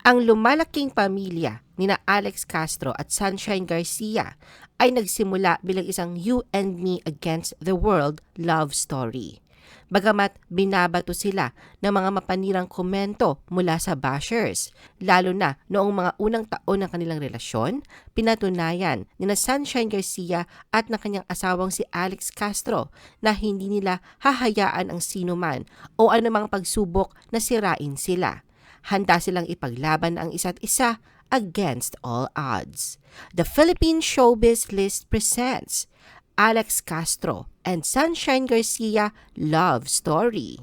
Ang lumalaking pamilya ni na Alex Castro at Sunshine Garcia ay nagsimula bilang isang You and Me Against the World love story. Bagamat binabato sila ng mga mapanirang komento mula sa bashers, lalo na noong mga unang taon ng kanilang relasyon, pinatunayan ni na Sunshine Garcia at ng kanyang asawang si Alex Castro na hindi nila hahayaan ang sino o anumang pagsubok na sirain sila. Handa silang ipaglaban ang isa't isa against all odds. The Philippine Showbiz List presents Alex Castro and Sunshine Garcia Love Story.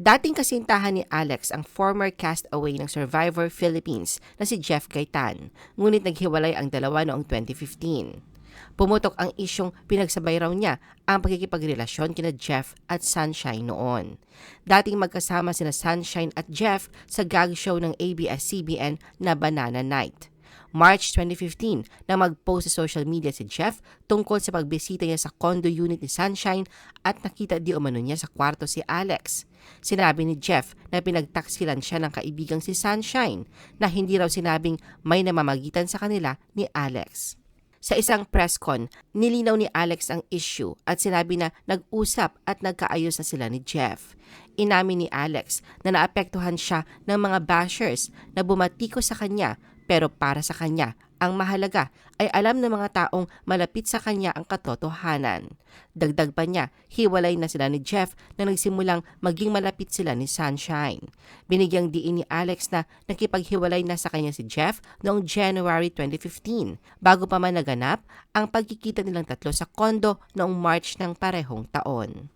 Dating kasintahan ni Alex ang former castaway ng Survivor Philippines na si Jeff Gaitan, ngunit naghiwalay ang dalawa noong 2015. Pumutok ang isyong pinagsabay raw niya ang pagkikipagrelasyon kina Jeff at Sunshine noon. Dating magkasama sina Sunshine at Jeff sa gag show ng ABS-CBN na Banana Night. March 2015 na mag-post sa social media si Jeff tungkol sa pagbisita niya sa condo unit ni Sunshine at nakita di umano niya sa kwarto si Alex. Sinabi ni Jeff na pinagtaksilan siya ng kaibigang si Sunshine na hindi raw sinabing may namamagitan sa kanila ni Alex. Sa isang press con, nilinaw ni Alex ang issue at sinabi na nag-usap at nagkaayos na sila ni Jeff. Inamin ni Alex na naapektuhan siya ng mga bashers na bumatiko sa kanya pero para sa kanya, ang mahalaga ay alam ng mga taong malapit sa kanya ang katotohanan. Dagdag pa niya, hiwalay na sila ni Jeff na nagsimulang maging malapit sila ni Sunshine. Binigyang diin ni Alex na nakipaghiwalay na sa kanya si Jeff noong January 2015 bago pa man naganap ang pagkikita nilang tatlo sa kondo noong March ng parehong taon.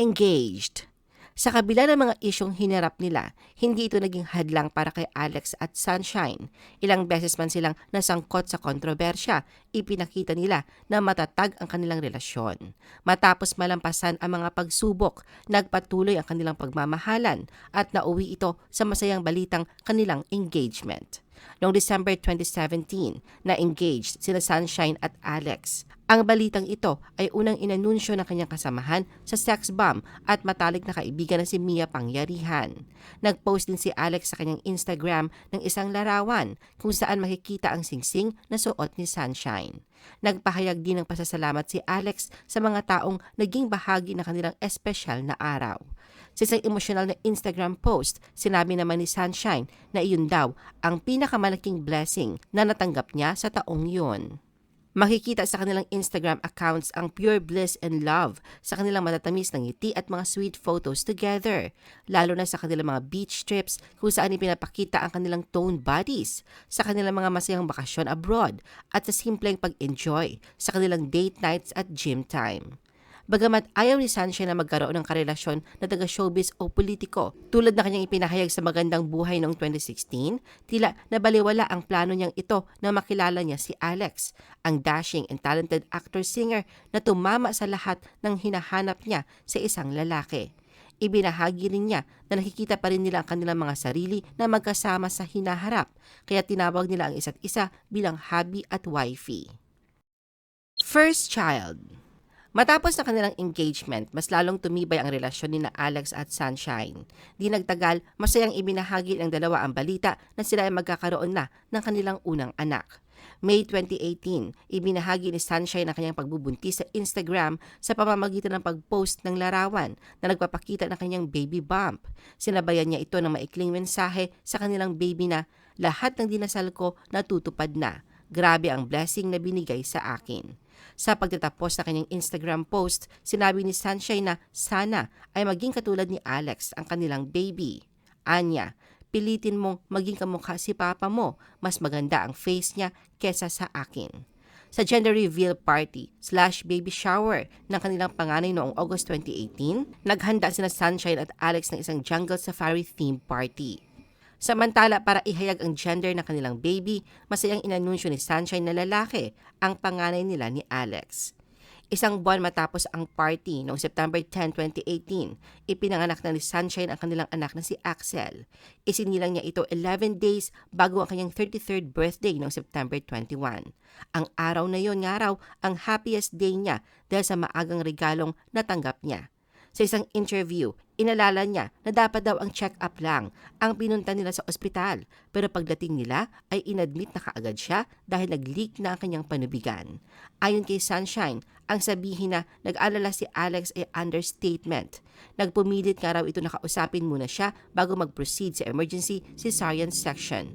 Engaged sa kabila ng mga isyong hinarap nila, hindi ito naging hadlang para kay Alex at Sunshine. Ilang beses man silang nasangkot sa kontrobersya, ipinakita nila na matatag ang kanilang relasyon. Matapos malampasan ang mga pagsubok, nagpatuloy ang kanilang pagmamahalan at nauwi ito sa masayang balitang kanilang engagement. Noong December 2017, na-engaged sila Sunshine at Alex. Ang balitang ito ay unang inanunsyo ng kanyang kasamahan sa sex bomb at matalik na kaibigan na si Mia Pangyarihan. Nag-post din si Alex sa kanyang Instagram ng isang larawan kung saan makikita ang singsing na suot ni Sunshine. Nagpahayag din ng pasasalamat si Alex sa mga taong naging bahagi ng kanilang espesyal na araw. Sa isang emosyonal na Instagram post, sinabi naman ni Sunshine na iyon daw ang pinakamalaking blessing na natanggap niya sa taong yun. Makikita sa kanilang Instagram accounts ang pure bliss and love sa kanilang matatamis ng ngiti at mga sweet photos together, lalo na sa kanilang mga beach trips kung saan ipinapakita ang kanilang toned bodies, sa kanilang mga masayang bakasyon abroad, at sa simpleng pag-enjoy sa kanilang date nights at gym time. Bagamat ayaw ni Sunshine na magkaroon ng karelasyon na taga-showbiz o politiko, tulad na kanyang ipinahayag sa magandang buhay noong 2016, tila nabaliwala ang plano niyang ito na makilala niya si Alex, ang dashing and talented actor-singer na tumama sa lahat ng hinahanap niya sa isang lalaki. Ibinahagi rin niya na nakikita pa rin nila ang kanilang mga sarili na magkasama sa hinaharap, kaya tinawag nila ang isa't isa bilang hubby at wifey. First child Matapos na kanilang engagement, mas lalong tumibay ang relasyon ni na Alex at Sunshine. Di nagtagal, masayang ibinahagi ng dalawa ang balita na sila ay magkakaroon na ng kanilang unang anak. May 2018, ibinahagi ni Sunshine ang kanyang pagbubuntis sa Instagram sa pamamagitan ng pag-post ng larawan na nagpapakita ng kanyang baby bump. Sinabayan niya ito ng maikling mensahe sa kanilang baby na lahat ng dinasal ko natutupad na. Grabe ang blessing na binigay sa akin. Sa pagtatapos ng kanyang Instagram post, sinabi ni Sunshine na sana ay maging katulad ni Alex ang kanilang baby. Anya, pilitin mong maging kamukha si papa mo, mas maganda ang face niya kesa sa akin. Sa gender reveal party slash baby shower ng kanilang panganay noong August 2018, naghanda sina Sunshine at Alex ng isang jungle safari theme party. Samantala, para ihayag ang gender ng kanilang baby, masayang inanunsyo ni Sunshine na lalaki ang panganay nila ni Alex. Isang buwan matapos ang party noong September 10, 2018, ipinanganak na ni Sunshine ang kanilang anak na si Axel. Isinilang niya ito 11 days bago ang kanyang 33rd birthday noong September 21. Ang araw na yon nga raw ang happiest day niya dahil sa maagang regalong natanggap niya. Sa isang interview, Inalala niya na dapat daw ang check-up lang ang pinunta nila sa ospital pero pagdating nila ay inadmit na kaagad siya dahil nag-leak na ang kanyang panubigan. Ayon kay Sunshine, ang sabihin na nag-alala si Alex ay understatement. Nagpumilit nga raw ito na kausapin muna siya bago mag-proceed sa emergency cesarean section.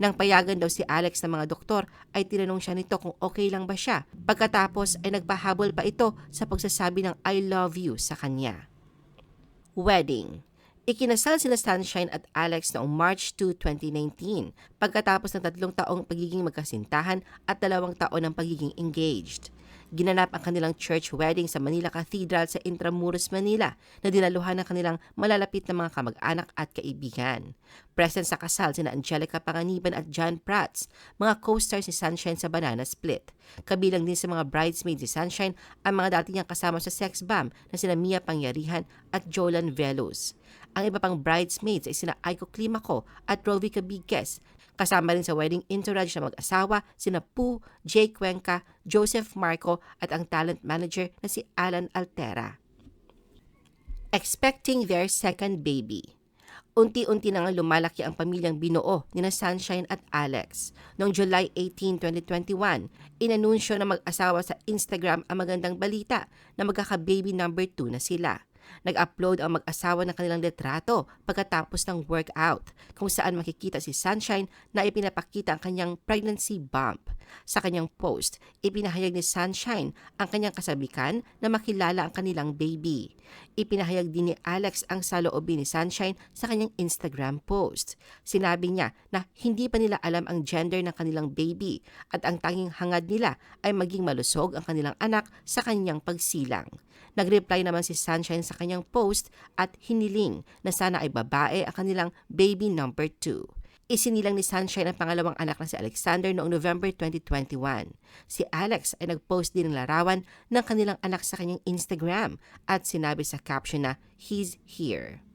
Nang payagan daw si Alex ng mga doktor ay tinanong siya nito kung okay lang ba siya. Pagkatapos ay nagpahabol pa ito sa pagsasabi ng I love you sa kanya. Wedding Ikinasal sila Sunshine at Alex noong March 2, 2019 pagkatapos ng tatlong taong pagiging magkasintahan at dalawang taon ng pagiging engaged. Ginanap ang kanilang church wedding sa Manila Cathedral sa Intramuros, Manila na dinaluhan ng kanilang malalapit na mga kamag-anak at kaibigan. Present sa kasal sina Angelica Panganiban at John Prats, mga co-stars ni Sunshine sa Banana Split. Kabilang din sa mga bridesmaids si Sunshine ang mga dati niyang kasama sa sex bomb na sina Mia Pangyarihan at Jolan Velos. Ang iba pang bridesmaids ay sina Aiko Climaco at Rovi Cabigues. Kasama rin sa wedding entourage na mag-asawa sina Poo, Jay Cuenca, Joseph Marco at ang talent manager na si Alan Altera. Expecting their second baby. Unti-unti na nga lumalaki ang pamilyang binuo ni na Sunshine at Alex. Noong July 18, 2021, inanunsyo na mag-asawa sa Instagram ang magandang balita na magkaka-baby number 2 na sila. Nag-upload ang mag-asawa ng kanilang litrato pagkatapos ng workout kung saan makikita si Sunshine na ipinapakita ang kanyang pregnancy bump. Sa kanyang post, ipinahayag ni Sunshine ang kanyang kasabikan na makilala ang kanilang baby. Ipinahayag din ni Alex ang saloobin ni Sunshine sa kanyang Instagram post. Sinabi niya na hindi pa nila alam ang gender ng kanilang baby at ang tanging hangad nila ay maging malusog ang kanilang anak sa kanyang pagsilang. Nag-reply naman si Sunshine sa kanyang post at hiniling na sana ay babae ang kanilang baby number 2. Isinilang ni Sunshine ang pangalawang anak na si Alexander noong November 2021. Si Alex ay nag-post din ng larawan ng kanilang anak sa kanyang Instagram at sinabi sa caption na, He's here.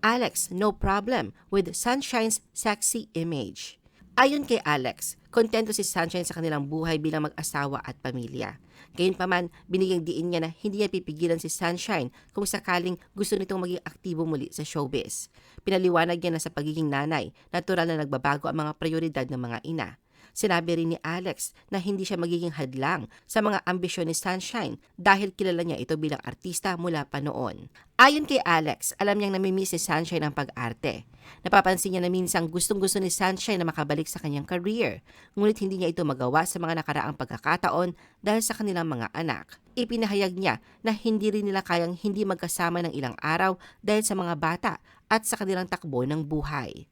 Alex, no problem with Sunshine's sexy image. Ayon kay Alex, kontento si Sunshine sa kanilang buhay bilang mag-asawa at pamilya. Gayunpaman, binigyang diin niya na hindi niya pipigilan si Sunshine kung sakaling gusto nitong maging aktibo muli sa showbiz. Pinaliwanag niya na sa pagiging nanay, natural na nagbabago ang mga prioridad ng mga ina. Sinabi rin ni Alex na hindi siya magiging hadlang sa mga ambisyon ni Sunshine dahil kilala niya ito bilang artista mula pa noon. Ayon kay Alex, alam niyang namimiss ni Sunshine ang pag-arte. Napapansin niya na minsang gustong-gusto ni Sunshine na makabalik sa kanyang career, ngunit hindi niya ito magawa sa mga nakaraang pagkakataon dahil sa kanilang mga anak. Ipinahayag niya na hindi rin nila kayang hindi magkasama ng ilang araw dahil sa mga bata at sa kanilang takbo ng buhay.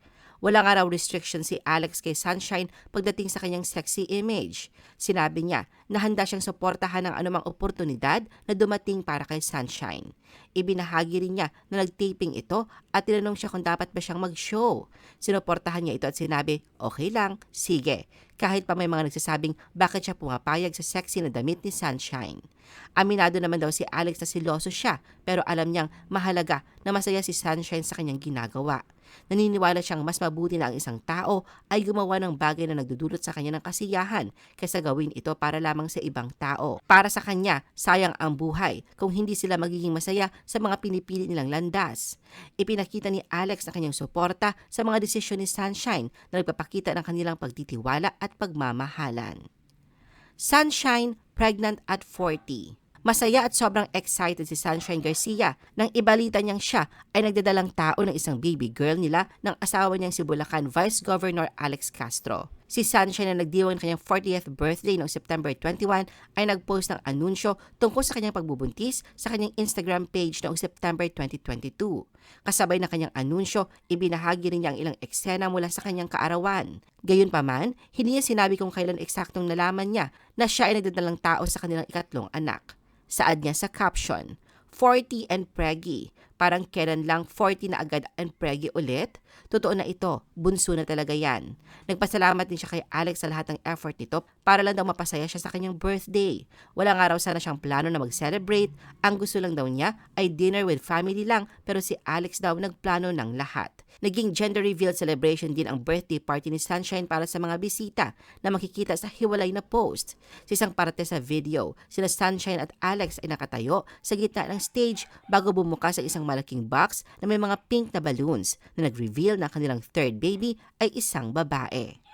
Wala nga raw restriction si Alex kay Sunshine pagdating sa kanyang sexy image. Sinabi niya na handa siyang suportahan ng anumang oportunidad na dumating para kay Sunshine. Ibinahagi rin niya na nag-taping ito at tinanong siya kung dapat ba siyang mag-show. Sinuportahan niya ito at sinabi, okay lang, sige. Kahit pa may mga nagsasabing bakit siya pumapayag sa sexy na damit ni Sunshine. Aminado naman daw si Alex na siloso siya pero alam niyang mahalaga na masaya si Sunshine sa kanyang ginagawa. Naniniwala siyang mas mabuti na ang isang tao ay gumawa ng bagay na nagdudulot sa kanya ng kasiyahan kaysa gawin ito para lamang sa ibang tao. Para sa kanya, sayang ang buhay kung hindi sila magiging masaya sa mga pinipili nilang landas. Ipinakita ni Alex ang kanyang suporta sa mga desisyon ni Sunshine na nagpapakita ng kanilang pagtitiwala at pagmamahalan. Sunshine, pregnant at 40. Masaya at sobrang excited si Sunshine Garcia nang ibalita niyang siya ay nagdadalang tao ng isang baby girl nila ng asawa niyang si Bulacan Vice Governor Alex Castro. Si Sunshine na nagdiwang ng kanyang 40th birthday noong September 21 ay nagpost ng anunsyo tungkol sa kanyang pagbubuntis sa kanyang Instagram page noong September 2022. Kasabay ng kanyang anunsyo, ibinahagi rin niya ang ilang eksena mula sa kanyang kaarawan. Gayunpaman, hindi niya sinabi kung kailan eksaktong nalaman niya na siya ay nagdadalang tao sa kanilang ikatlong anak. Saad niya sa caption, 40 and preggy. Parang kailan lang 40 na agad and preggy ulit? Totoo na ito, bunso na talaga yan. Nagpasalamat din siya kay Alex sa lahat ng effort nito para lang daw mapasaya siya sa kanyang birthday. Wala nga raw sana siyang plano na mag-celebrate. Ang gusto lang daw niya ay dinner with family lang pero si Alex daw nagplano ng lahat. Naging gender reveal celebration din ang birthday party ni Sunshine para sa mga bisita na makikita sa hiwalay na post. Sa isang parte sa video, sila Sunshine at Alex ay nakatayo sa gitna ng stage bago bumuka sa isang malaking box na may mga pink na balloons na nag-reveal na ang kanilang third baby ay isang babae.